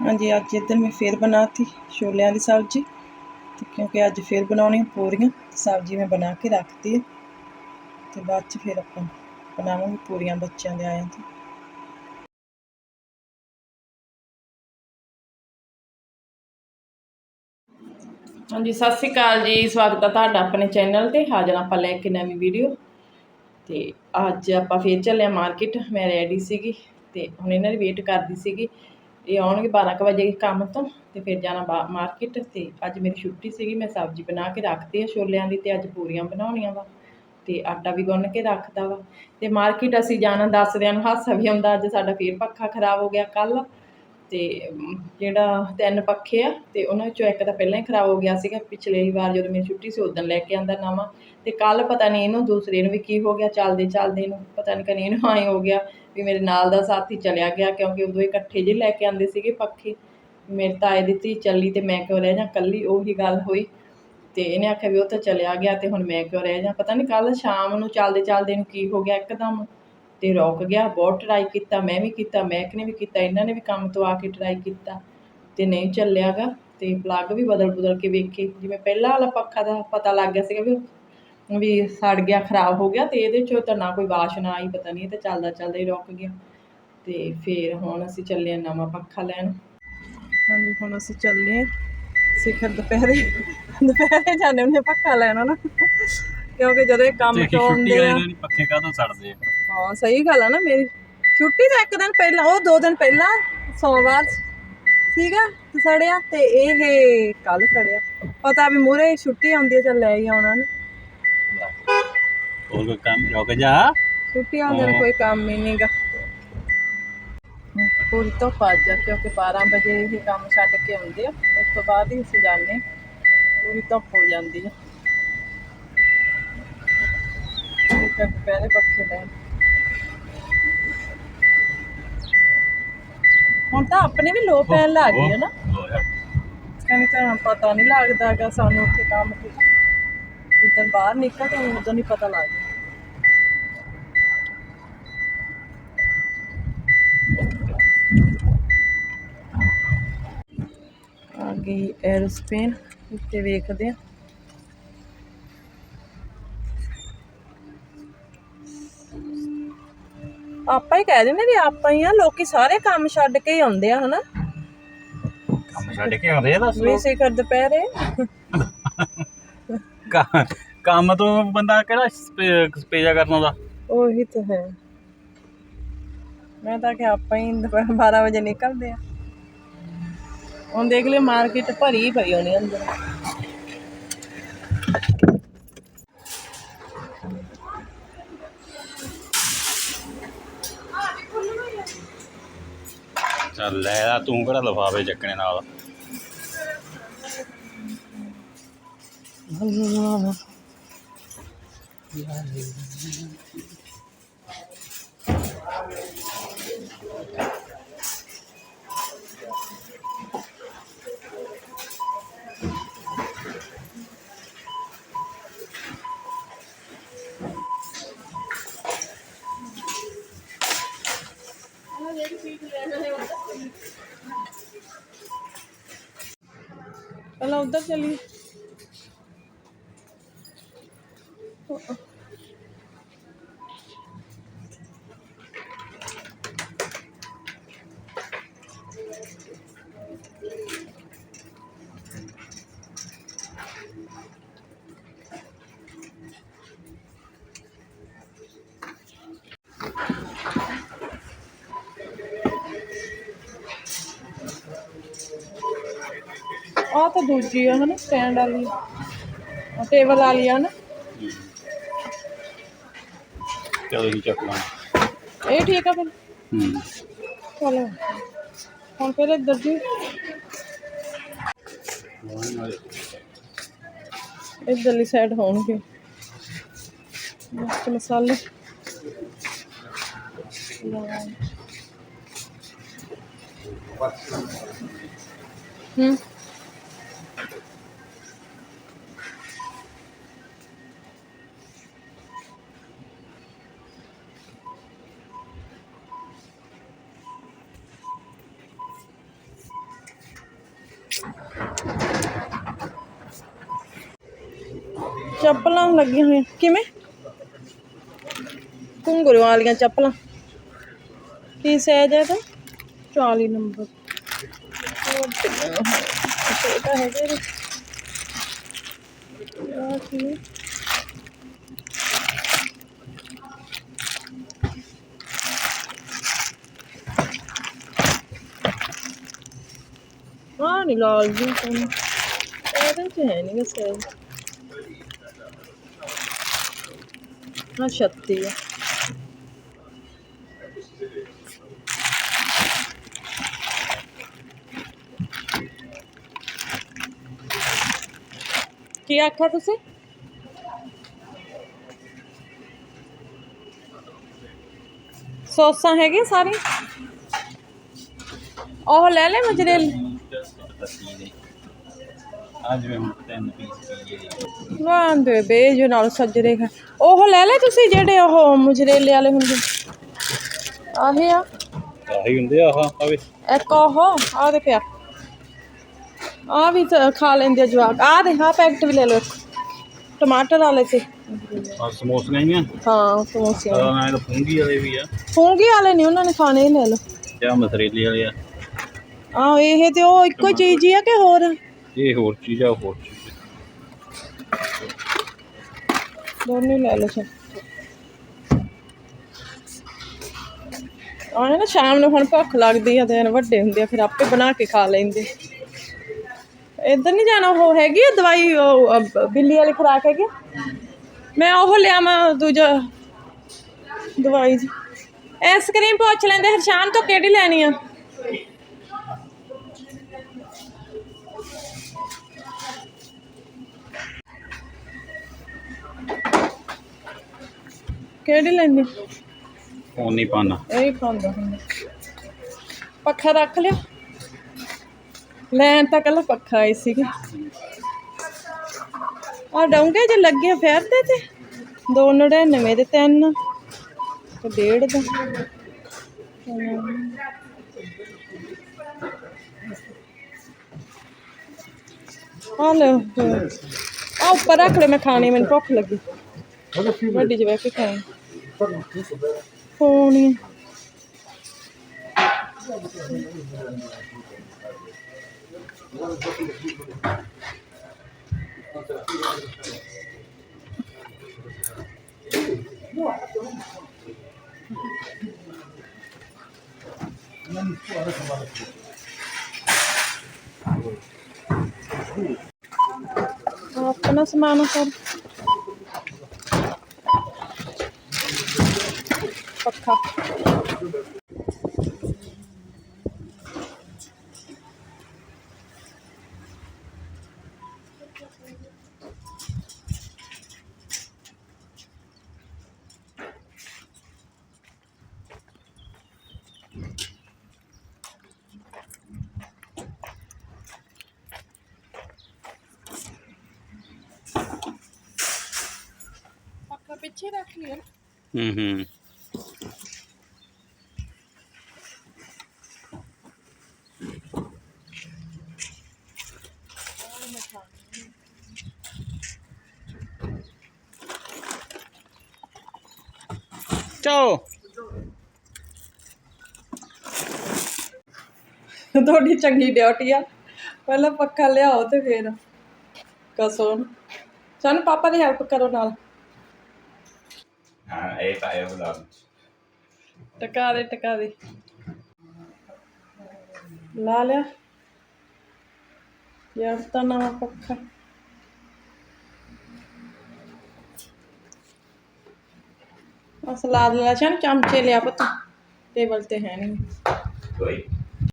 ਹਾਂਜੀ, ਅੱਜ ਇੱਧਰ ਮੈਂ ਫੇਰ ਬਣਾਤੀ ਛੋਲਿਆਂ ਦੀ ਸਬਜ਼ੀ ਤੇ ਕਿਉਂਕਿ ਅੱਜ ਫੇਰ ਬਣਾਉਣੀ ਪੂਰੀਆਂ ਸਬਜ਼ੀ ਮੈਂ ਬਣਾ ਕੇ ਰੱਖਤੀ ਹੈ ਤੇ ਬਾਅਦ ਚ ਫਿਰ ਆਪਾਂ ਬਣਾਵਾਂਗੇ ਪੂਰੀਆਂ ਬੱਚਿਆਂ ਦੇ ਆਇਆਂ ਤੇ। ਹਾਂਜੀ, ਸਤਿ ਸ਼੍ਰੀ ਅਕਾਲ ਜੀ। ਸਵਾਗਤ ਹੈ ਤੁਹਾਡਾ ਆਪਣੇ ਚੈਨਲ ਤੇ। ਹਾਜ਼ਰ ਹਾਂ ਆਪਾਂ ਲੈ ਕੇ ਨਵੀਂ ਵੀਡੀਓ। ਤੇ ਅੱਜ ਆਪਾਂ ਫੇਰ ਚੱਲੇ ਮਾਰਕੀਟ। ਮੈਂ ਰੈਡੀ ਸੀਗੀ ਤੇ ਹੁਣ ਇਹਨਾਂ ਦੀ ਵੇਟ ਕਰਦੀ ਸੀਗੀ। ਇਹ ਆਉਣਗੇ 12 ਕੁ ਵਜੇ ਕੰਮ ਤੋਂ ਤੇ ਫਿਰ ਜਾਣਾ ਮਾਰਕੀਟ ਤੇ। ਅੱਜ ਮੇਰੀ ਛੁੱਟੀ ਸੀਗੀ, ਮੈਂ ਸਬਜ਼ੀ ਬਣਾ ਕੇ ਰੱਖਤੀ ਆ ਛੋਲਿਆਂ ਦੀ ਤੇ ਅੱਜ ਪੂਰੀਆਂ ਬਣਾਉਣੀਆਂ ਵਾ ਤੇ ਆਟਾ ਵੀ ਗੁੰਨ ਕੇ ਰੱਖਦਾ ਵਾ। ਤੇ ਮਾਰਕੀਟ ਅਸੀਂ ਜਾਣਾ ਦੱਸਦਿਆਂ ਨੂੰ ਹਾਸਾ ਵੀ ਆਉਂਦਾ, ਅੱਜ ਸਾਡਾ ਫੇਰ ਪੱਖਾ ਖਰਾਬ ਹੋ ਗਿਆ ਕੱਲ। ਤੇ ਜਿਹੜਾ ਤਿੰਨ ਪੱਖੇ ਆ ਤੇ ਉਹਨਾਂ ਵਿੱਚੋਂ ਇੱਕ ਤਾਂ ਪਹਿਲਾਂ ਹੀ ਖਰਾਬ ਹੋ ਗਿਆ ਸੀਗਾ, ਪਿਛਲੇ ਵਾਰ ਜਦੋਂ ਮੇਰੀ ਛੁੱਟੀ ਸੀ ਉਦੋਂ ਲੈ ਕੇ ਆਂਦਾ ਨਵਾਂ। ਤੇ ਕੱਲ ਪਤਾ ਨਹੀਂ ਇਹਨੂੰ, ਦੂਸਰੇ ਨੂੰ ਵੀ ਕੀ ਹੋ ਗਿਆ, ਚੱਲਦੇ ਚੱਲਦੇ ਨੂੰ ਪਤਾ ਨਹੀਂ ਕਨੀ ਇਹਨੂੰ ਆਏ ਹੋ ਗਿਆ ਵੀ ਮੇਰੇ ਨਾਲ ਦਾ ਸਾਥੀ ਚਲਿਆ ਗਿਆ ਕਿਉਂਕਿ ਉਦੋਂ ਇਕੱਠੇ ਜਿਹੇ ਲੈ ਕੇ ਆਂਦੇ ਸੀਗੇ ਪੱਖੇ। ਮੇਰੇ ਤਾਏ ਦੀ ਧੀ ਚੱਲੀ ਤੇ ਮੈਂ ਕਿਉਂ ਰਹਿ ਜਾਂ ਕੱਲੀ ਉਹੀ ਗੱਲ ਹੋਈ। ਤੇ ਇਹਨੇ ਆਖਿਆ ਵੀ ਉਹ ਤਾਂ ਚਲਿਆ ਗਿਆ ਤੇ ਹੁਣ ਮੈਂ ਕਿਉਂ ਰਹਿ ਜਾਂ? ਪਤਾ ਨਹੀਂ ਕੱਲ ਸ਼ਾਮ ਨੂੰ ਚੱਲਦੇ ਚੱਲਦੇ ਨੂੰ ਕੀ ਹੋ ਗਿਆ ਇੱਕਦਮ। ਤੇ ਰੁਕ ਗਿਆ, ਬਹੁਤ ਟਰਾਈ ਕੀਤਾ, ਮੈਂ ਵੀ ਕੀਤਾ, ਮਹਿਕ ਨੇ ਵੀ ਕੀਤਾ, ਇਹਨਾਂ ਨੇ ਵੀ ਕੰਮ ਤੋਂ ਆ ਕੇ ਟਰਾਈ ਕੀਤਾ। ਤੇ ਨਹੀਂ ਚੱਲਿਆਗਾ ਤੇ ਪਲੱਗ ਵੀ ਬਦਲ ਬਦਲ ਕੇ ਵੇਖੇ। ਜਿਵੇਂ ਪਹਿਲਾਂ ਵਾਲਾ ਪੱਖਾ ਦਾ ਪਤਾ ਲੱਗ ਗਿਆ ਸੀਗਾ ਵੀ ਵੀ ਸੜ ਗਿਆ ਖਰਾਬ ਹੋ ਗਿਆ ਤੇ ਇਹਦੇ ਚੋਂ ਤਾਂ ਨਾ ਕੋਈ ਵਾਸ਼ਨਾ ਆਈ ਪਤਾ ਨਹੀਂ ਇਹ ਤਾਂ ਚੱਲਦਾ ਚੱਲਦਾ ਹੀ ਰੁਕ ਗਿਆ। ਤੇ ਫਿਰ ਹੁਣ ਅਸੀਂ ਚੱਲੇ ਹਾਂ ਨਵਾਂ ਪੱਖਾ ਲੈਣ। ਹਾਂਜੀ ਹੁਣ ਅਸੀਂ ਚੱਲੇ ਸਿਖਰ ਦੁਪਹਿਰੇ ਦੁਪਹਿਰੇ ਜਾਂਦੇ ਹੁੰਦੇ ਪੱਖਾ ਲੈਣਾ ਨਾ ਕਿਉਂਕਿ ਜਦੋਂ ਇਹ ਕੰਮ ਤੇ ਆਉਂਦੇ ਆ। ਪੱਖੇ ਕਾਹਤੋਂ ਸੜਦੇ ਆ? ਹਾਂ ਸਹੀ ਗੱਲ ਆ ਨਾ ਮੇਰੀ। ਛੁੱਟੀ ਤਾਂ ਇੱਕ ਦਿਨ ਪਹਿਲਾਂ ਉਹ ਦੋ ਦਿਨ ਪਹਿਲਾਂ ਸੋਮਵਾਰ ਸੀਗਾ ਤੇ ਸੜਿਆ ਤੇ ਇਹ ਕੱਲ ਸੜਿਆ। ਪਤਾ ਵੀ ਮੂਰੇ ਛੁੱਟੀ ਆਉਂਦੀ ਹੈ ਚੱਲ ਲੈ ਹੀ ਆਉਣਾ ਨਾ। ਹੋਰ ਕੋਈ ਕੰਮ ਰੁਕ ਜਾ? ਛੁੱਟੀ ਆਉਂਦੇ ਨੇ ਕੋਈ ਕੰਮ ਹੀ ਨਹੀਂਗਾ ਪੂਰੀ ਤੋਂ ਭੱਜ ਜਾ ਕਿਉਂਕਿ 12 ਵਜੇ ਇਹ ਕੰਮ ਛੱਡ ਕੇ ਆਉਂਦੇ ਆ। ਉਸ ਤੋਂ ਬਾਅਦ ਹੀ ਅਸੀਂ ਜਾਂਦੇ। ਪੂਰੀ ਧੁੱਪ ਹੋ ਜਾਂਦੀ ਆ। ਇੱਕ ਪੱਖੇ ਲੈ ਹੁਣ ਤਾਂ ਆਪਣੇ ਵੀ ਲੋ ਪੈਣ ਲੱਗ ਗਈ ਹੈ ਨਾ। ਕਹਿੰਦੇ ਤਾਂ ਪਤਾ ਨਹੀਂ ਲੱਗਦਾਗਾ ਸਾਨੂੰ ਉੱਥੇ ਕੰਮ ਜਿੱਦਣ ਬਾਹਰ ਨਿਕਲ ਤਾਂ ਉਦੋਂ ਨਹੀਂ ਪਤਾ ਲੱਗਦਾ ਆ ਗਈ ਐਰੋਸਪੇਨ ਉੱਤੇ ਵੇਖਦੇ ਆ ਆਪਾਂ ਹੀ ਕਹਿ ਦਿੰਦੇ ਵੀ ਆਪਾਂ ਹੀ ਆ ਲੋਕੀ ਸਾਰੇ ਕੰਮ ਛੱਡ ਕੇ ਹੀ ਆਉਂਦੇ ਆ ਹਨਾ? ਕੰਮ ਛੱਡ ਕੇ ਆਉਂਦੇ ਆ ਦੱਸ। ਵੀ ਸਿਖਰ ਦੁਪਹਿਰੇ ਕੰਮ ਤੋਂ ਬੰਦਾ ਕਿਹੜਾ ਸਪੇ- ਸਪੇਜਾ ਕਰਨ ਆਉਂਦਾ? ਉਹੀ ਤਾਂ ਹੈ। ਮੈਂ ਤਾਂ ਕਿ ਆਪਾਂ ਹੀ ਦੁਪਹਿਰ 12 ਵਜੇ ਨਿਕਲਦੇ ਆ। ਹੁਣ ਦੇਖ ਲਿਓ ਮਾਰਕੀਟ ਭਰੀ ਪਈ ਹੋਣੀ ਅੰਦਰ। ਚੱਲ ਲੈ ਆ, ਤੂੰ ਕਿਹੜਾ ਲਫਾਵੇ ਚੱਕਣੇ ਨਾਲ? ਪਹਿਲਾਂ ਉਧਰ ਚਲੀ ਆ ਤਾਂ ਦੂਜੀ ਆ ਹਨਾ ਸਟੈਂਡ ਵਾਲੀ। ਆ ਟੇਬਲ ਵਾਲੀ ਆ ਨਾ ਚਲੋ ਜੀ ਚੱਕ ਲਾਂ ਇਹ ਠੀਕ ਆ ਫਿਰ? ਹੂੰ। ਚਲੋ ਹੁਣ ਫਿਰ ਇੱਧਰ ਜੀ। ਇੱਧਰਲੀ ਸਾਈਡ ਹੋਣਗੇ। ਮਿਰਚ ਮਸਾਲੇ। ਹੂੰ। ਚੱਪਲਾਂ ਲੱਗੀਆਂ ਹੋਈਆਂ ਕਿਵੇਂ ਘੁੰਗਰੂ ਵਾਲੀਆਂ ਚੱਪਲਾਂ ਕੀ ਸਾਈਜ਼ ਹੈ ਤਾਂ 40 ਨੰਬਰ ਛੋਟਾ ਹੈ ਜੀ ਆਹ ਕੀ ਆਹ ਨਹੀਂ ਲਾਲ ਜੀ ਕੋਣ ਇਹਦੇ ਚ ਹੈ ਨਹੀਂ ਸਾਈਜ਼ ਆ 36 ਹੈ ਕੀ ਆਖਿਆ ਤੁਸੀਂ ਸੌਸਾਂ ਹੈਗੀਆਂ ਸਾਰੀਆਂ ਉਹ ਲੈ ਲੈ ਮਜਰੇਲ ਅੱਜ ਮੈਂ ਹੁਣ ਤਿੰਨ ਪੀਸ ਪੀਏ ਲਾਂਦੇ ਬੇਜ ਨਾਲ ਸੱਜਰੇ ਖਾ ਉਹ ਲੈ ਲੈ ਤੁਸੀਂ ਜਿਹੜੇ ਉਹ ਮੁਜਰੇਲੇ ਵਾਲੇ ਹੁੰਦੇ। ਆਹੇ ਆ। ਆਹੀ ਹੁੰਦੇ ਆ ਆਹ ਆਵੇ ਇੱਕ ਉਹ ਆ ਦੇ ਪਿਆ ਆ ਵੀ ਤਾਂ ਖਾ ਲੈਂਦੇ ਆ ਜਵਾਕ। ਆ ਦੇ ਹਾਂ ਪੈਕਟ ਵੀ ਲੈ ਲਓ ਇੱਕ। ਟਮਾਟਰ ਵਾਲੇ ਤੇ ਆ ਸਮੋਸੀਆਂ ਹੀ ਆ ਹਾਂ ਸਮੋਸੇ ਆ ਮੈਂ ਤਾਂ ਫੂੰਗੀ ਵਾਲੇ ਵੀ ਆ। ਫੂੰਗੀ ਵਾਲੇ ਨਹੀਂ ਉਹਨਾਂ ਨੇ ਖਾਣੇ ਹੀ ਲੈ ਲਓ। ਤੇ ਆ ਮਸਰੇਲੀ ਵਾਲੇ ਆ। ਆ ਇਹ ਤੇ ਉਹ ਇੱਕੋ ਹੀ ਚੀਜ਼ ਹੀ ਆ ਕਿ ਹੋਰ? ਇਹ ਹੋਰ ਚੀਜ਼ ਆ ਹੋਰ ਚੀਜ਼। ਦੋਨੇ ਲੈ ਲਓ ਸਰ। ਆਣੇ ਨਾ ਸ਼ਾਮ ਨੂੰ ਹੁਣ ਭੁੱਖ ਲੱਗਦੀ ਆ ਦਿਨ ਵੱਡੇ ਹੁੰਦੇ ਆ ਫਿਰ ਆਪੇ ਬਣਾ ਕੇ ਖਾ ਲੈਂਦੇ। ਇੱਧਰ ਨਹੀਂ ਜਾਣਾ ਉਹ ਹੈਗੀ ਆ ਦਵਾਈ ਉਹ ਅ, ਬਿੱਲੀ ਵਾਲੀ ਖੁਰਾਕ ਹੈਗੀ ਮੈਂ ਉਹ ਲਿਆਵਾਂ ਦੂਜਾ ਦਵਾਈ ਜੀ। ਆਈਸਕ੍ਰੀਮ ਪੁੱਛ ਲੈਂਦੇ ਹਰਸ਼ਾਨ ਤੋਂ ਕਿਹੜੀ ਲੈਣੀ ਆ? ਕਿਹੜੀ ਲੈਣੀ? ਫੋਨ ਨਹੀਂ ਪਾਣਾ ਇਹ ਖਾਂਦਾ ਹੁੰਦਾ। ਪੱਖਾ ਰੱਖ ਲਿਆ ਲੈਣ ਤਾਂ ਕੱਲ ਪੱਖਾ ਆਈ ਸੀਗੀ। ਆ ਡੌਂਗੇ ਜੇ ਲੱਗੇ ਫੇਰਦੇ ਤੇ। 299 ਦੇ ਤਿੰਨ ਤੇ ਡੇਢ ਦਾ। ਆ ਲੈ ਆ ਉੱਪਰ ਰੱਖ ਲੈ ਮੈਂ ਖਾਣੀ ਮੈਨੂੰ ਭੁੱਖ ਲੱਗੀ। ਵੱਡੀ ਜਿਹੀ ਕੇ ਖਾਣੀ ਹੋਣੀ ਆਪਣਾ ਸਮਾਨ ਕਰ ਪੱਖਾ ਪੱਖਾ ਪਿੱਛੇ ਰੱਖ ਲਿਆ ਹੂੰ ਚਲੋ ਤੁਹਾਡੀ ਚੰਗੀ ਡਿਊਟੀ ਆ। ਪਹਿਲਾਂ ਪੱਖਾ ਲਿਆਓ ਤੇ ਫੇਰ ਕਸੋ ਸਾਨੂੰ ਪਾਪਾ ਦੀ ਹੈਲਪ ਕਰੋ ਨਾਲ। ਹਾਂ ਇਹ ਤਾਂ ਇਹ ਬੁਲਾ ਟਕਾ ਦੇ ਟਕਾ ਦੇ। ਲਾ ਲਿਆ। ਯਾਰ ਤਾਂ ਨਵਾਂ ਪੱਖਾ। ਸਲਾਦ ਲੈ ਚਾਹ ਚਮਚੇ ਲਿਆ ਪੁੱਤ। ਟੇਬਲ ਤੇ ਹੈ ਨਹੀਂ ਕੋਈ